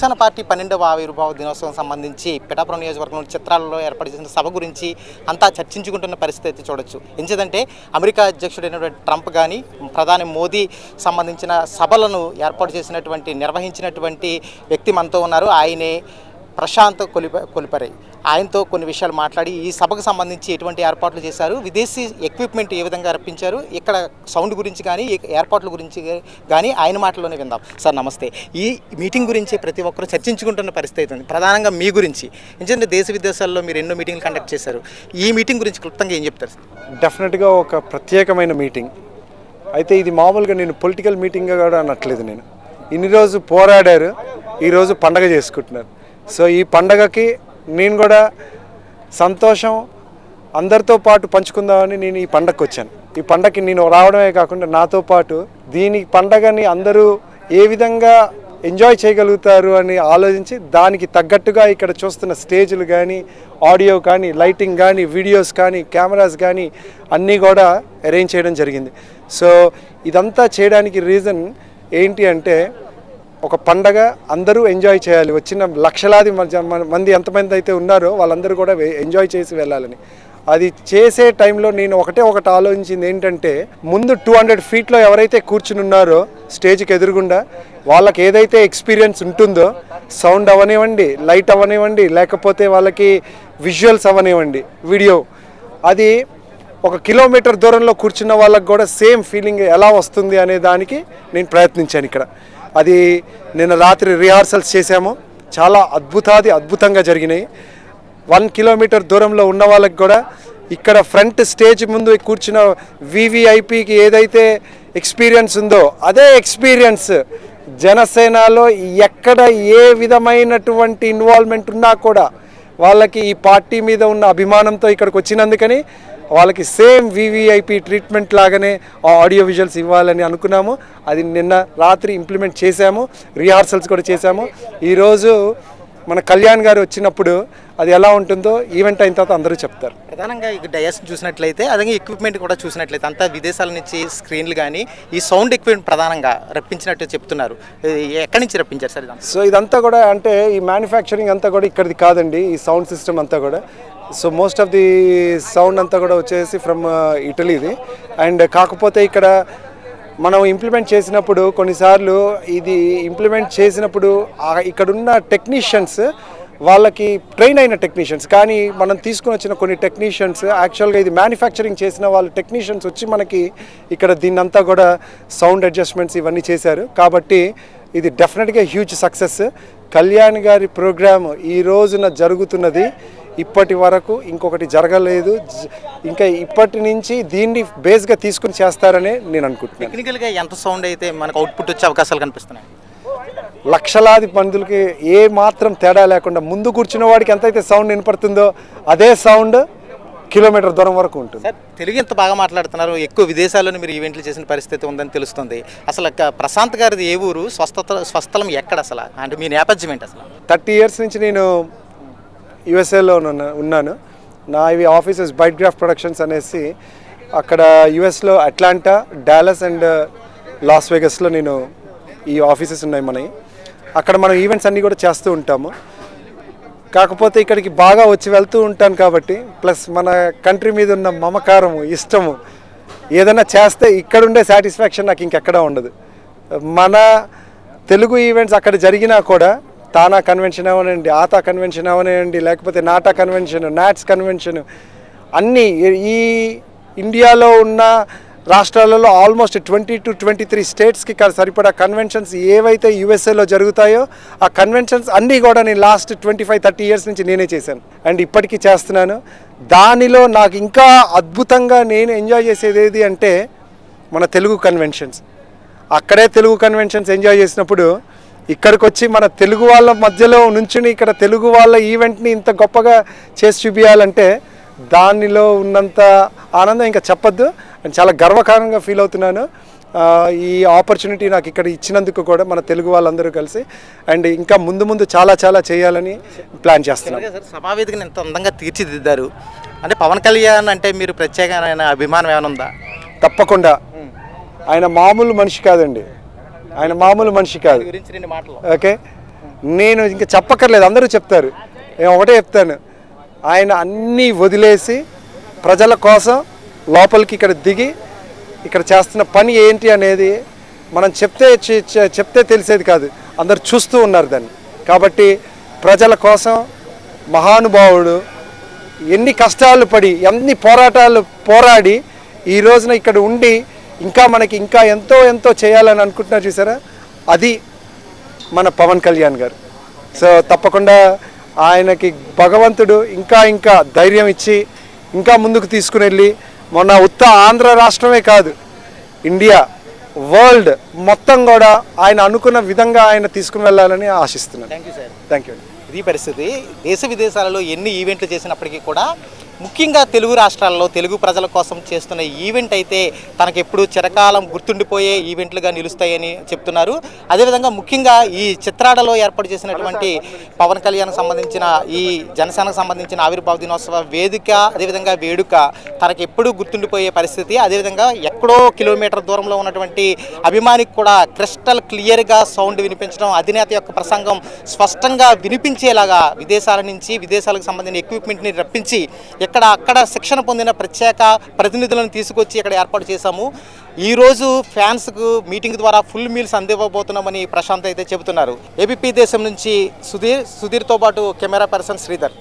Janasena party పన్నెండవ ఆవిర్భావ దినోత్సవం సంబంధించి పిఠాపురం నియోజకవర్గంలో చిత్రాలలో ఏర్పాటు చేసిన సభ గురించి అంతా చర్చించుకుంటున్న పరిస్థితి అయితే చూడొచ్చు. ఎందుకంటే అమెరికా అధ్యక్షుడైనటువంటి ట్రంప్ కానీ ప్రధాని మోదీ సంబంధించిన సభలను ఏర్పాటు చేసినటువంటి నిర్వహించినటువంటి వ్యక్తి మనతో ఉన్నారు. ఆయనే ప్రశాంత్ కొలిప కొలిపరై. ఆయనతో కొన్ని విషయాలు మాట్లాడి ఈ సభకు సంబంధించి ఎటువంటి ఏర్పాట్లు చేశారు విదేశీ ఎక్విప్మెంట్ ఏ విధంగా రప్పించారు ఇక్కడ సౌండ్ గురించి కానీ ఏర్పాట్ల గురించి కానీ ఆయన మాటల్లోనే విందాం. సార్ నమస్తే. ఈ మీటింగ్ గురించి ప్రతి ఒక్కరూ చర్చించుకుంటున్న పరిస్థితి ఉంది. ప్రధానంగా మీ గురించి. ఎందుకంటే దేశ విదేశాల్లో మీరు ఎన్నో మీటింగ్లు కండక్ట్ చేశారు. ఈ మీటింగ్ గురించి క్లుప్తంగా ఏం చెప్తారు సార్? డెఫినెట్గా ఒక ప్రత్యేకమైన మీటింగ్. అయితే ఇది మామూలుగా నేను పొలిటికల్ మీటింగ్గా కూడా అనట్లేదు నేను. ఇన్ని రోజు పోరాడారు ఈరోజు పండగ చేసుకుంటున్నారు. సో ఈ పండగకి నేను కూడా సంతోషం అందరితో పాటు పంచుకుందామని నేను ఈ పండగకి వచ్చాను. ఈ పండగకి నేను రావడమే కాకుండా నాతో పాటు దీని పండగని అందరూ ఏ విధంగా ఎంజాయ్ చేయగలుగుతారు అని ఆలోచించి దానికి తగ్గట్టుగా ఇక్కడ చూస్తున్న స్టేజ్లు కానీ ఆడియో కానీ లైటింగ్ కానీ వీడియోస్ కానీ కెమెరాస్ కానీ అన్నీ కూడా అరేంజ్ చేయడం జరిగింది. సో ఇదంతా చేయడానికి రీజన్ ఏంటి అంటే ఒక పండగ అందరూ ఎంజాయ్ చేయాలి. వచ్చిన లక్షలాది మంది ఎంతమంది అయితే ఉన్నారో వాళ్ళందరూ కూడా ఎంజాయ్ చేసి వెళ్ళాలని. అది చేసే టైంలో నేను ఒకటే ఒకటి ఆలోచించింది ఏంటంటే ముందు టూ హండ్రెడ్ ఫీట్లో ఎవరైతే కూర్చుని ఉన్నారో స్టేజ్కి ఎదురుగుండా వాళ్ళకి ఏదైతే ఎక్స్పీరియన్స్ ఉంటుందో సౌండ్ అవనివ్వండి లైట్ అవనివ్వండి లేకపోతే వాళ్ళకి విజువల్స్ అవనివ్వండి వీడియో అది ఒక కిలోమీటర్ దూరంలో కూర్చున్న వాళ్ళకి కూడా సేమ్ ఫీలింగ్ ఎలా వస్తుంది అనే దానికి నేను ప్రయత్నించాను ఇక్కడ. అది నిన్న రాత్రి రిహార్సల్స్ చేశాము. చాలా అద్భుతాది అద్భుతంగా జరిగినాయి. వన్ కిలోమీటర్ దూరంలో ఉన్న వాళ్ళకి కూడా ఇక్కడ ఫ్రంట్ స్టేజ్ ముందు కూర్చున్న వివిఐపికి ఏదైతే ఎక్స్పీరియన్స్ ఉందో అదే ఎక్స్పీరియన్స్ జనసేనలో ఎక్కడ ఏ విధమైనటువంటి ఇన్వాల్వ్మెంట్ ఉన్నా కూడా వాళ్ళకి ఈ పార్టీ మీద ఉన్న అభిమానంతో ఇక్కడికి వచ్చినందుకని వాళ్ళకి సేమ్ వివిఐపి ట్రీట్మెంట్ లాగానే ఆడియో విజువల్స్ ఇవ్వాలని అనుకున్నాము. అది నిన్న రాత్రి ఇంప్లిమెంట్ చేశాము. రిహార్సల్స్ కూడా చేశాము. ఈరోజు మన కళ్యాణ్ గారు వచ్చినప్పుడు అది ఎలా ఉంటుందో ఈవెంట్ అయిన తర్వాత అందరూ చెప్తారు. ప్రధానంగా ఈ డయస్ చూసినట్లయితే అదే ఎక్విప్మెంట్ కూడా చూసినట్లయితే అంతా విదేశాల నుంచి స్క్రీన్లు కానీ ఈ సౌండ్ ఎక్విప్మెంట్ ప్రధానంగా రప్పించినట్టు చెప్తున్నారు. ఎక్కడి నుంచి రప్పించారు సార్ సో ఇదంతా కూడా అంటే ఈ మ్యానుఫ్యాక్చరింగ్ అంతా కూడా ఇక్కడిది కాదండి. ఈ సౌండ్ సిస్టమ్ అంతా కూడా. So most of the sound అంతా కూడా వచ్చేసి ఫ్రమ్ ఇటలీది అండ్ కాకపోతే ఇక్కడ మనం ఇంప్లిమెంట్ చేసినప్పుడు కొన్నిసార్లు ఇది ఇంప్లిమెంట్ చేసినప్పుడు ఇక్కడున్న టెక్నీషియన్స్ వాళ్ళకి ట్రైన్ అయిన టెక్నీషియన్స్ కానీ మనం తీసుకుని వచ్చిన కొన్ని టెక్నీషియన్స్ యాక్చువల్గా ఇది మ్యానుఫ్యాక్చరింగ్ చేసిన వాళ్ళు టెక్నీషియన్స్ వచ్చి మనకి ఇక్కడ దీన్నంతా కూడా సౌండ్ అడ్జస్ట్మెంట్స్ ఇవన్నీ చేశారు. కాబట్టి ఇది డెఫినెట్గా హ్యూజ్ సక్సెస్ కళ్యాణ్ గారి ప్రోగ్రామ్ ఈ రోజున జరుగుతున్నది. ఇప్పటి వరకు ఇంకొకటి జరగలేదు. ఇంకా ఇప్పటి నుంచి దీన్ని బేస్గా తీసుకుని చేస్తారని నేను అనుకుంటున్నాను. టెక్నికల్గా ఎంత సౌండ్ అయితే మనకు అవుట్పుట్ వచ్చే అవకాశాలు కనిపిస్తున్నాయి? లక్షలాది మందులకి ఏ మాత్రం తేడా లేకుండా ముందు కూర్చున్న వాడికి ఎంతైతే సౌండ్ వినపడుతుందో అదే సౌండ్ కిలోమీటర్ దూరం వరకు ఉంటుంది. సార్ తెలుగు ఎంత బాగా మాట్లాడుతున్నారు? ఎక్కువ విదేశాల్లోనే మీరు ఈవెంట్లు చేసిన పరిస్థితి ఉందని తెలుస్తుంది. అసలు ప్రశాంత్ గారిది ఏ ఊరు? స్వస్థత స్వస్థలం ఎక్కడ అసలు? అంటే మీ నేపథ్యం ఏంటి అసలు? థర్టీ ఇయర్స్ నుంచి నేను యుఎస్ఏలో ఉన్నాను. నా ఇవి ఆఫీసెస్ బైట్ గ్రాఫ్ ప్రొడక్షన్స్ అనేసి అక్కడ యుఎస్లో Atlanta Dallas and uh, Las వేగస్లో నేను ఈ ఆఫీసెస్ ఉన్నాయి మనవి. అక్కడ మనం ఈవెంట్స్ అన్నీ కూడా చేస్తూ ఉంటాము. కాకపోతే ఇక్కడికి బాగా వచ్చి వెళ్తూ ఉంటాను కాబట్టి ప్లస్ మన కంట్రీ మీద ఉన్న మమకారము ఇష్టము ఏదైనా చేస్తే ఇక్కడుండే సాటిస్ఫాక్షన్ నాకు ఇంకెక్కడా ఉండదు. మన తెలుగు ఈవెంట్స్ అక్కడ జరిగినా కూడా తానా కన్వెన్షన్ అవనండి ఆతా కన్వెన్షన్ అవనండి లేకపోతే నాటా కన్వెన్షన్ నాట్స్ కన్వెన్షన్ అన్నీ ఈ ఇండియాలో ఉన్న రాష్ట్రాలలో almost twenty two twenty three స్టేట్స్కి సరిపడా కన్వెన్షన్స్ ఏవైతే యూఎస్ఏలో జరుగుతాయో ఆ కన్వెన్షన్స్ అన్నీ కూడా నేను last twenty five thirty years నుంచి నేనే చేశాను. అండ్ ఇప్పటికీ చేస్తున్నాను. దానిలో నాకు ఇంకా అద్భుతంగా నేను ఎంజాయ్ చేసేది ఏది అంటే మన తెలుగు కన్వెన్షన్స్ అక్కడే తెలుగు కన్వెన్షన్స్ ఎంజాయ్ చేసినప్పుడు ఇక్కడికి వచ్చి మన తెలుగు వాళ్ళ మధ్యలో నుంచుని ఇక్కడ తెలుగు వాళ్ళ ఈవెంట్ని ఇంత గొప్పగా చేసి చూపించాలంటే దానిలో ఉన్నంత ఆనందం ఇంకా చెప్పొద్దు. నేను చాలా గర్వకారంగా ఫీల్ అవుతున్నాను. ఈ ఆపర్చునిటీ నాకు ఇక్కడ ఇచ్చినందుకు కూడా మన తెలుగు వాళ్ళందరూ కలిసి. అండ్ ఇంకా ముందు ముందు చాలా చాలా చేయాలని ప్లాన్ చేస్తున్నాను సభావేదికను ఎంత అందంగా తీర్చిదిద్దారు. అంటే పవన్ కళ్యాణ్ అంటే మీరు ప్రత్యేకమైన అభిమానం ఏమైనా ఉందా? తప్పకుండా. ఆయన మామూలు మనిషి కాదండి. ఆయన మామూలు మనిషి కాదు. ఓకే? నేను ఇంకా చెప్పక్కర్లేదు అందరూ చెప్తారు. నేను ఒకటే చెప్తాను. ఆయన అన్నీ వదిలేసి ప్రజల కోసం లోపలికి ఇక్కడ దిగి ఇక్కడ చేస్తున్న పని ఏంటి అనేది మనం చెప్తే చెప్తే తెలిసేది కాదు. అందరు చూస్తూ ఉన్నారు దాన్ని. కాబట్టి ప్రజల కోసం మహానుభావుడు ఎన్ని కష్టాలు పడి ఎన్ని పోరాటాలు పోరాడి ఈ రోజున ఇక్కడ ఉండి ఇంకా మనకి ఇంకా ఎంతో ఎంతో చేయాలని అనుకుంటున్నారు చూసారా? అది మన పవన్ కళ్యాణ్ గారు. సో తప్పకుండా ఆయనకి భగవంతుడు ఇంకా ఇంకా ధైర్యం ఇచ్చి ఇంకా ముందుకు తీసుకుని వెళ్ళి మొన్న ఉత్త ఆంధ్ర రాష్ట్రమే కాదు ఇండియా వరల్డ్ మొత్తం కూడా ఆయన అనుకున్న విధంగా ఆయన తీసుకుని వెళ్ళాలని ఆశిస్తున్నాను. Thank you sir thank you ఇది పరిస్థితి. దేశ విదేశాలలో ఎన్ని ఈవెంట్లు చేసినప్పటికీ కూడా ముఖ్యంగా తెలుగు రాష్ట్రాల్లో తెలుగు ప్రజల కోసం చేస్తున్న ఈవెంట్ అయితే తనకు ఎప్పుడు చిరకాలం గుర్తుండిపోయే ఈవెంట్లుగా నిలుస్తాయని చెప్తున్నారు. అదేవిధంగా ముఖ్యంగా ఈ చిత్రాడలో ఏర్పాటు చేసినటువంటి పవన్ కళ్యాణ్ సంబంధించిన ఈ జనసేనకు సంబంధించిన ఆవిర్భావ దినోత్సవ వేదిక అదేవిధంగా వేడుక తనకు గుర్తుండిపోయే పరిస్థితి. అదేవిధంగా ఎక్కడో కిలోమీటర్ దూరంలో ఉన్నటువంటి అభిమానికి కూడా క్రిస్టల్ క్లియర్గా సౌండ్ వినిపించడం అధినేత యొక్క ప్రసంగం స్పష్టంగా వినిపించేలాగా విదేశాల నుంచి విదేశాలకు సంబంధించిన ఎక్విప్మెంట్ని రప్పించి ఇక్కడ అక్కడ శిక్షణ పొందిన ప్రత్యేక ప్రతినిధులను తీసుకొచ్చి ఇక్కడ ఏర్పాటు చేశాము. ఈరోజు ఫ్యాన్స్కు మీటింగ్ ద్వారా ఫుల్ మీల్స్ అందివ్వబోతున్నామని ప్రశాంత్ అయితే చెబుతున్నారు. ఏబీపీ దేశం నుంచి సుధీర్ సుధీర్తో పాటు కెమెరా పర్సన్ శ్రీధర్.